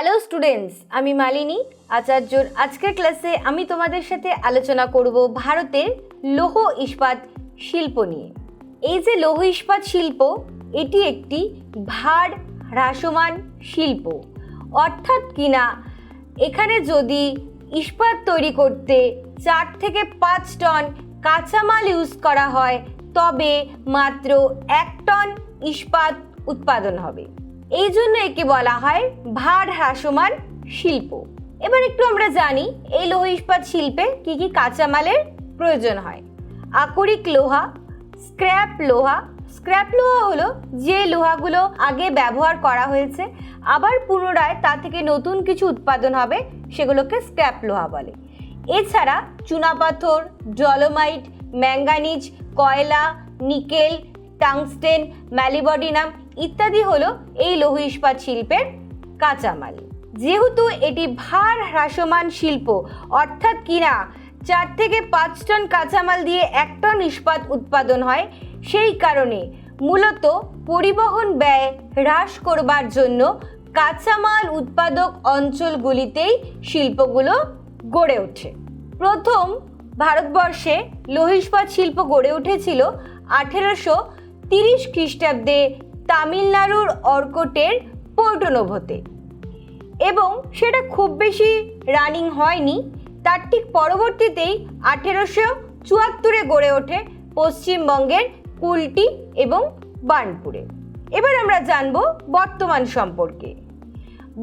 Hello students আমি মালিনী আচার্যর আজকের ক্লাসে আমি তোমাদের সাথে আলোচনা করব ভারতের লৌহ ইস্পাত শিল্প নিয়ে। এই যে লৌহ ইস্পাত শিল্প, এটি একটি ভার হ্রাসমান শিল্প। অর্থাৎ কিনা, এখানে যদি ইস্পাত তৈরি করতে চার থেকে পাঁচ টন কাঁচামাল ইউজ করা হয়, তবে মাত্র এক টন ইস্পাত উৎপাদন হবে। এই জন্য একে বলা হয় ভার হ্রাসমান শিল্প। এবার একটু আমরা জানি, এই লৌহ ইস্পাত শিল্পে কি কি কাঁচামালের প্রয়োজন হয়। আকরিক লোহা, স্ক্র্যাপ লোহা। স্ক্র্যাপ লোহা হলো যে লোহাগুলো আগে ব্যবহার করা হয়েছে, আবার পুনরায় তা থেকে নতুন কিছু উৎপাদন হবে, সেগুলোকে স্ক্র্যাপ লোহা বলে। এছাড়া চুনাপাথর, ডলোমাইট, ম্যাঙ্গানিজ, কয়লা, নিকেল টাংস্টেন, ম্যালিবডিনাম ইত্যাদি হলো এই লৌহ ইস্পাত শিল্পের কাঁচামাল। যেহেতু এটি ভার হ্রাসমান শিল্প, অর্থাৎ কিনা চার থেকে পাঁচ টন কাঁচামাল দিয়ে এক টন ইস্পাত উৎপাদন হয়, সেই কারণে মূলত পরিবহন ব্যয় হ্রাস করবার জন্য কাঁচামাল উৎপাদক অঞ্চলগুলিতেই শিল্পগুলো গড়ে ওঠে। প্রথম ভারতবর্ষে লৌহ ইস্পাত শিল্প গড়ে উঠেছিল আঠেরোশো তিরিশ খ্রিস্টাব্দে তামিলনাড়ুর অর্কটের পোর্টনোভোতে এবং সেটা খুব বেশি রানিং হয়নি, তার ঠিক পরবর্তীতেই আঠেরোশো চুয়াত্তরে গড়ে ওঠে পশ্চিমবঙ্গের কুলটি এবং বার্নপুরে। এবার আমরা জানব বর্তমান সম্পর্কে।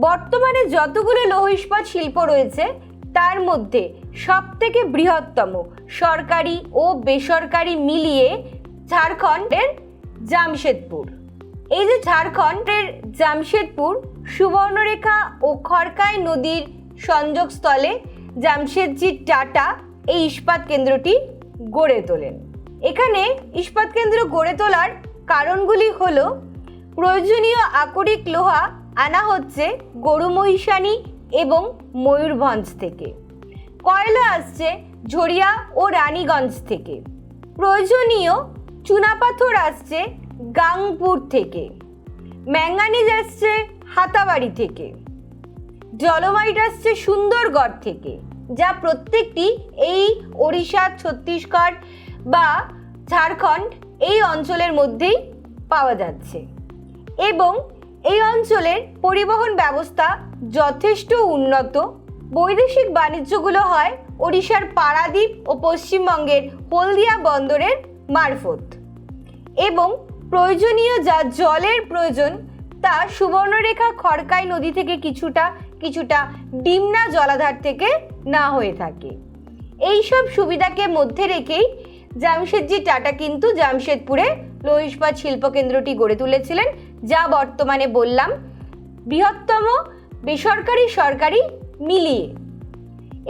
বর্তমানে যতগুলো লৌহ ইস্পাত শিল্প রয়েছে, তার মধ্যে সবথেকে বৃহত্তম সরকারি ও বেসরকারি মিলিয়ে ঝাড়খণ্ডের জামশেদপুর। এই যে ঝাড়খণ্ডের জামশেদপুর, সুবর্ণরেখা ও খড়কাই নদীর সংযোগস্থলে জামশেদজি টাটা এই ইস্পাত কেন্দ্রটি গড়ে তোলেন। এখানে ইস্পাত কেন্দ্র গড়ে তোলার কারণগুলি হল, প্রয়োজনীয় আকরিক লোহা আনা হচ্ছে গরুমহিষানি এবং ময়ূরভঞ্জ থেকে। কয়লা আসছে ঝরিয়া ও রানীগঞ্জ থেকে। প্রয়োজনীয় চুনাপাথর আসছে গাংপুর থেকে। ম্যাঙ্গানিজ আসছে হাতাবাড়ি থেকে। জলমাইট আসছে সুন্দরগড় থেকে, যা প্রত্যেকটি এই ওড়িশা, ছত্তিশগড় বা ঝাড়খণ্ড এই অঞ্চলের মধ্যেই পাওয়া যাচ্ছে। এবং এই অঞ্চলের পরিবহন ব্যবস্থা যথেষ্ট উন্নত। বৈদেশিক বাণিজ্যগুলো হয় ওড়িশার পারাদ্বীপ ও পশ্চিমবঙ্গের হলদিয়া বন্দরের মারফত। এবং প্রয়োজনীয় যা জলের প্রয়োজন, তা সুবর্ণরেখা খড়কাই নদী থেকে কিছুটা কিছুটা ডিমনা জলাধার থেকে না হয়ে থাকে। এই সব সুবিধাকে মধ্যে রেখেই জামশেদজি টাটা কিন্তু জামশেদপুরে লৌহ ইস্পাত শিল্প কেন্দ্রটি গড়ে তুলেছিলেন, যা বর্তমানে বললাম, বৃহত্তম বেসরকারি সরকারি মিলিয়ে।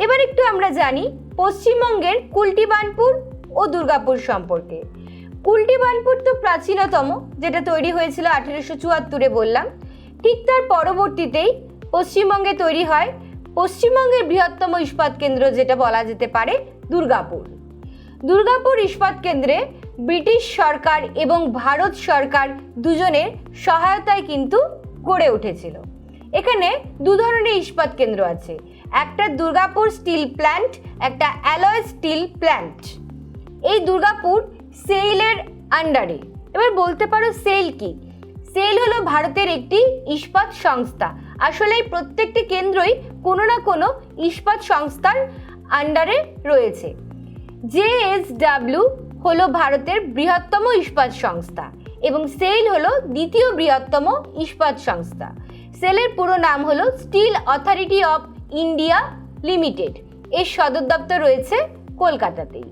এবার একটু আমরা জানি পশ্চিমবঙ্গের কুলটিবানপুর ও দুর্গাপুর সম্পর্কে। কুলটিবানপুর তো প্রাচীনতম, যেটা তৈরি হয়েছিল আঠেরোশো চুয়াত্তরে বললাম। ঠিক তার পরবর্তীতেই পশ্চিমবঙ্গে তৈরি হয় পশ্চিমবঙ্গের বৃহত্তম ইস্পাত কেন্দ্র, যেটা বলা যেতে পারে দুর্গাপুর। দুর্গাপুর ইস্পাত কেন্দ্রে ব্রিটিশ সরকার এবং ভারত সরকার দুজনের সহায়তায় কিন্তু গড়ে উঠেছিল। এখানে দু ধরনের ইস্পাত কেন্দ্র আছে। একটা দুর্গাপুর স্টিল প্ল্যান্ট, একটা অ্যালয় স্টিল প্ল্যান্ট। এই দুর্গাপুর সেইলের আন্ডারে। এবার বলতে পারো সেল কি? সেল হলো ভারতের একটি ইস্পাত সংস্থা। আসলে এই প্রত্যেকটি কেন্দ্রই কোনো না কোনো ইস্পাত সংস্থার আন্ডারে রয়েছে। জেএসডাব্লিউ হলো ভারতের বৃহত্তম ইস্পাত সংস্থা এবং সেল হলো দ্বিতীয় বৃহত্তম ইস্পাত সংস্থা। সেলের পুরো নাম হলো steel authority of India limited. এর সদর দপ্তর রয়েছে কলকাতাতেই।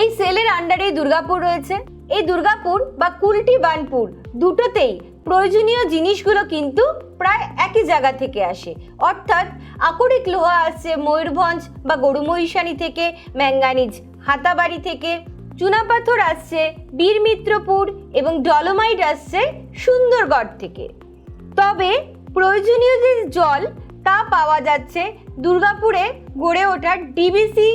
এই সেলের আন্ডারে দুর্গাপুর রয়েছে। এই দুর্গাপুর বা কুলটি বানপুর দুটোতেই প্রয়োজনীয় জিনিসগুলো কিন্তু প্রায় একই জায়গা থেকে আসে। অর্থাৎ আকরিক লোহা আসছে ময়ূরভঞ্জ বা গরু গরুমহিষানি থেকে, ম্যাঙ্গানিজ হাতাবাড়ি থেকে, চুনাপাথর আসছে বীরমিত্রপুর এবং ডলোমাইট আসছে সুন্দরগড় থেকে। তবে প্রয়োজনীয় যে জল তা পাওয়া যাচ্ছে দুর্গাপুরে গড়ে ওঠা ডিবিসি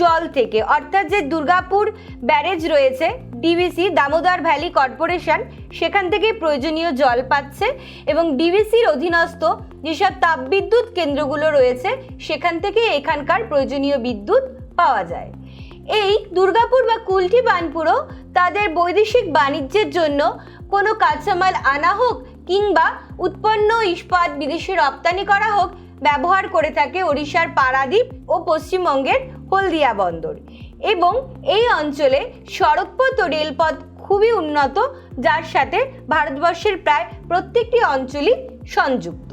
জল থেকে। অর্থাৎ যে দুর্গাপুর ব্যারেজ রয়েছে ডিভিসি দামোদর ভ্যালি কর্পোরেশন, সেখান থেকে প্রয়োজনীয় জল পাচ্ছে এবং ডিভিসির অধীনস্থ যেসব তাপবিদ্যুৎ কেন্দ্রগুলো রয়েছে, সেখান থেকে এখানকার প্রয়োজনীয় বিদ্যুৎ পাওয়া যায়। এই দুর্গাপুর বা কুলটি বানপুরও তাদের বৈদেশিক বাণিজ্যের জন্য কোনো কাঁচামাল আনা হোক কিংবা উৎপন্ন ইস্পাত বিদেশে রপ্তানি করা হোক ব্যবহার করে থাকে ওড়িশার পারাদ্বীপ ও পশ্চিমবঙ্গের হলদিয়া বন্দর। এবং এই অঞ্চলে সড়কপথ ও রেলপথ খুবই উন্নত, যার সাথে ভারতবর্ষের প্রায় প্রত্যেকটি অঞ্চলই সংযুক্ত।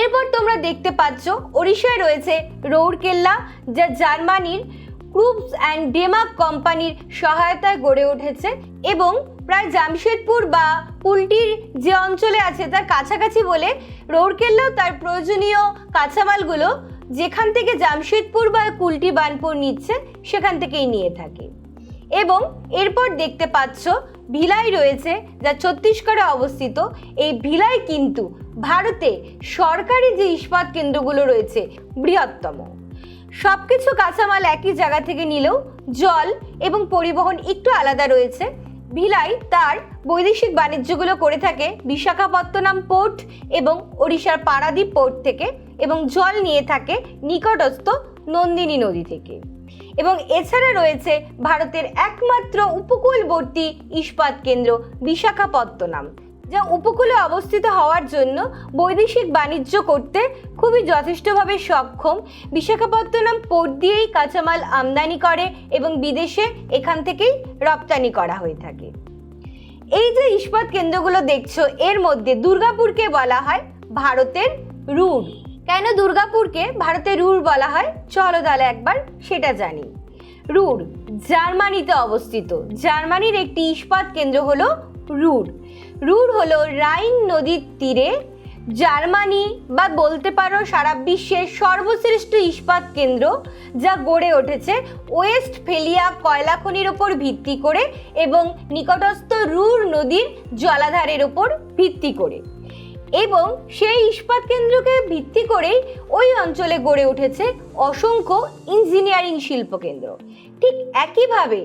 এরপর তোমরা দেখতে পাচ্ছ, ওড়িশায় রয়েছে রৌরকেল্লা, যা জার্মানির ক্রুপস অ্যান্ড ডেমাক কোম্পানির সহায়তায় গড়ে উঠেছে এবং প্রায় জামশেদপুর বা পুলটির যে অঞ্চলে আছে তার কাছাকাছি বলে রৌরকেল্লাও তার প্রয়োজনীয় কাঁচামালগুলো যেখান থেকে জামশেদপুর বা কুলটি বানপুর নিচ্ছে সেখান থেকেই নিয়ে থাকে। এবং এরপর দেখতে পাচ্ছ, ভিলাই রয়েছে, যা ছত্তিশগড়ে অবস্থিত। এই ভিলাই কিন্তু ভারতে সরকারি যে ইস্পাত কেন্দ্রগুলো রয়েছে, বৃহত্তম। সব কিছু কাঁচামাল একই জায়গা থেকে নিলেও জল এবং পরিবহন একটু আলাদা রয়েছে। ভিলাই তার বৈদেশিক বাণিজ্যগুলো করে থাকে বিশাখাপত্তনম পোর্ট এবং ওড়িশার পারাদ্বীপ পোর্ট থেকে। এবং জল নিয়ে থাকে নিকটস্থ নন্দিনী নদী থেকে। এবং এছাড়া রয়েছে ভারতের একমাত্র উপকূলবর্তী ইস্পাত কেন্দ্র বিশাখাপত্তনম, যা উপকূলে অবস্থিত হওয়ার জন্য বৈদেশিক বাণিজ্য করতে খুবই যথেষ্টভাবে সক্ষম। বিশাখাপত্তনম পোর্ট দিয়েই কাঁচামাল আমদানি করে এবং বিদেশে এখান থেকেই রপ্তানি করা হয়ে থাকে। এই যে ইস্পাত কেন্দ্রগুলো দেখছ, এর মধ্যে দুর্গাপুরকে বলা হয় ভারতের রুর কেন দুর্গাপুরকে ভারতের রুর বলা হয়? চলো তাহলে একবার সেটা জানি। রুর, জার্মানিতে অবস্থিত। জার্মানির একটি ইস্পাত কেন্দ্র হলো রুর। রুর হলো রাইন নদীর তীরে। জার্মানি বা বলতে পারো সারা বিশ্বের সর্বশ্রেষ্ঠ ইস্পাত কেন্দ্র যা গড়ে উঠেছে ওয়েস্ট ফেলিয়া কয়লা খনির ওপর ভিত্তি করে এবং নিকটস্থ রুর নদীর জলাধারের ওপর ভিত্তি করে। এবং সেই ইস্পাত কেন্দ্রকে ভিত্তি করেই ওই অঞ্চলে গড়ে উঠেছে অসংখ্য ইঞ্জিনিয়ারিং শিল্প কেন্দ্র ঠিক একইভাবে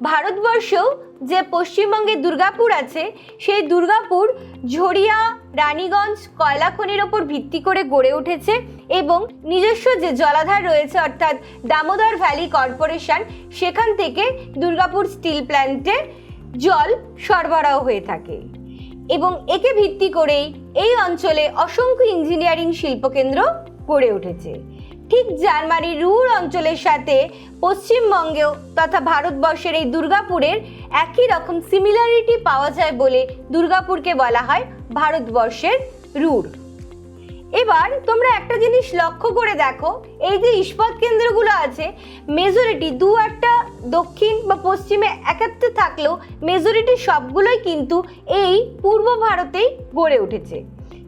ভারতবর্ষেও যে পশ্চিমবঙ্গে দুর্গাপুর আছে, সেই দুর্গাপুর ঝরিয়া, রানীগঞ্জ, কয়লা খনির ওপর ভিত্তি করে গড়ে উঠেছে এবং নিজস্ব যে জলাধার রয়েছে, অর্থাৎ দামোদর ভ্যালি কর্পোরেশন, সেখান থেকে দুর্গাপুর স্টিল প্ল্যান্টে জল সরবরাহ হয়ে থাকে। এবং একে ভিত্তি করেই এই অঞ্চলে অসংখ্য ইঞ্জিনিয়ারিং শিল্পকেন্দ্র গড়ে উঠেছে। ঠিক জার্মানির রুর অঞ্চলের সাথে পশ্চিমবঙ্গেও তথা ভারতবর্ষের এই দুর্গাপুরের একই রকম সিমিলারিটি পাওয়া যায় বলে দুর্গাপুরকে বলা হয় ভারতবর্ষের রুর। এবার তোমরা একটা জিনিস লক্ষ্য করে দেখো, এই যে ইস্পাত কেন্দ্রগুলো আছে মেজরিটি দু একটা দক্ষিণ বা পশ্চিমে একাত্রে থাকলেও মেজরিটি সবগুলোই কিন্তু এই পূর্ব ভারতেই গড়ে উঠেছে।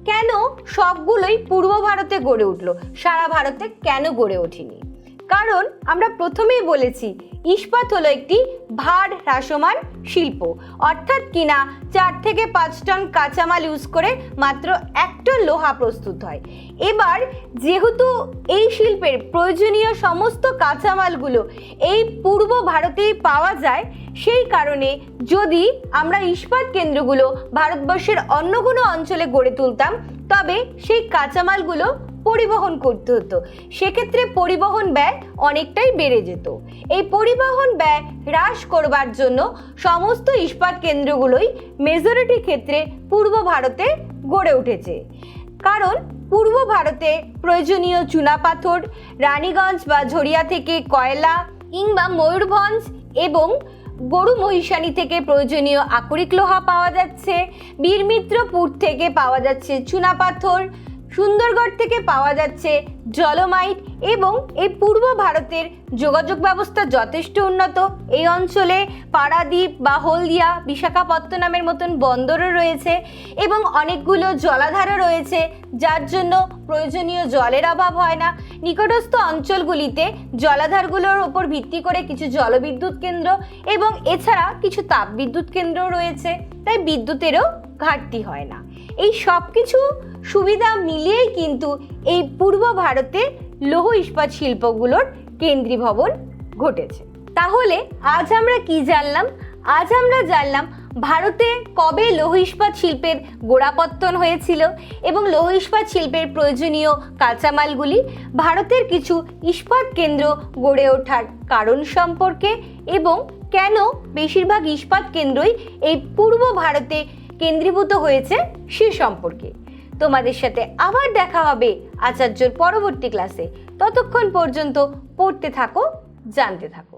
কেন সবগুলোই পূর্ব ভারতে গড়ে উঠল? সারা ভারতে কেন গড়ে ওঠেনি? কারণ আমরা প্রথমেই বলেছি, ইস্পাত হলো একটি ভার হ্রাসমান শিল্প। অর্থাৎ কিনা চার থেকে পাঁচ টন কাঁচামাল ইউজ করে মাত্র এক টন লোহা প্রস্তুত হয়। এবার যেহেতু এই শিল্পের প্রয়োজনীয় সমস্ত কাঁচামালগুলো এই পূর্ব ভারতেই পাওয়া যায়, সেই কারণে যদি আমরা ইস্পাত কেন্দ্রগুলো ভারতবর্ষের অন্য কোনো অঞ্চলে গড়ে তুলতাম, তবে সেই কাঁচামালগুলো পরিবহন করতে হতো। সেক্ষেত্রে পরিবহন ব্যয় অনেকটাই বেড়ে যেত। এই পরিবহন ব্যয় হ্রাস করবার জন্য সমস্ত ইস্পাত কেন্দ্রগুলোই মেজরিটি ক্ষেত্রে পূর্ব ভারতে গড়ে উঠেছে। কারণ পূর্ব ভারতে প্রয়োজনীয় চুনাপাথর, রানীগঞ্জ বা ঝরিয়া থেকে কয়লা কিংবা ময়ূরভঞ্জ এবং গরু মহিষানি থেকে প্রয়োজনীয় আকরিক লোহা পাওয়া যাচ্ছে। বীরমিত্রপুর থেকে পাওয়া যাচ্ছে চুনাপাথর। সুন্দরগড় থেকে পাওয়া যাচ্ছে জলমাইট এবং এই পূর্ব ভারতের যোগাযোগ ব্যবস্থা যথেষ্ট উন্নত। এই অঞ্চলে পারাদ্বীপ বা হলদিয়া, বিশাখাপত্তনমের মতন বন্দরও রয়েছে এবং অনেকগুলো জলাধারও রয়েছে, যার জন্য প্রয়োজনীয় জলের অভাব হয় না। নিকটস্থ অঞ্চলগুলিতে জলাধারগুলোর ওপর ভিত্তি করে কিছু জলবিদ্যুৎ কেন্দ্র এবং এছাড়া কিছু তাপবিদ্যুৎ কেন্দ্র রয়েছে, তাই বিদ্যুতেরও ঘাটতি হয় না। এই সব কিছু সুবিধা মিলিয়েই কিন্তু এই পূর্ব ভারতে লৌহ ইস্পাত শিল্পগুলোর কেন্দ্রীভবন ঘটেছে। তাহলে আজ আমরা কি জানলাম? আজ আমরা জানলাম ভারতে কবে লৌহ ইস্পাত শিল্পের গোড়াপত্তন হয়েছিল এবং লৌহ ইস্পাত শিল্পের প্রয়োজনীয় কাঁচামালগুলি ভারতের কিছু ইস্পাত কেন্দ্র গড়ে ওঠার কারণ সম্পর্কে এবং কেন বেশিরভাগ ইস্পাত কেন্দ্রই এই পূর্ব ভারতে কেন্দ্রীভূত হয়েছে সে সম্পর্কে। তোমাদের সাথে আবার দেখা হবে আচার্যর পরবর্তী ক্লাসে। ততক্ষণ পর্যন্ত পড়তে থাকো জানতে থাকো।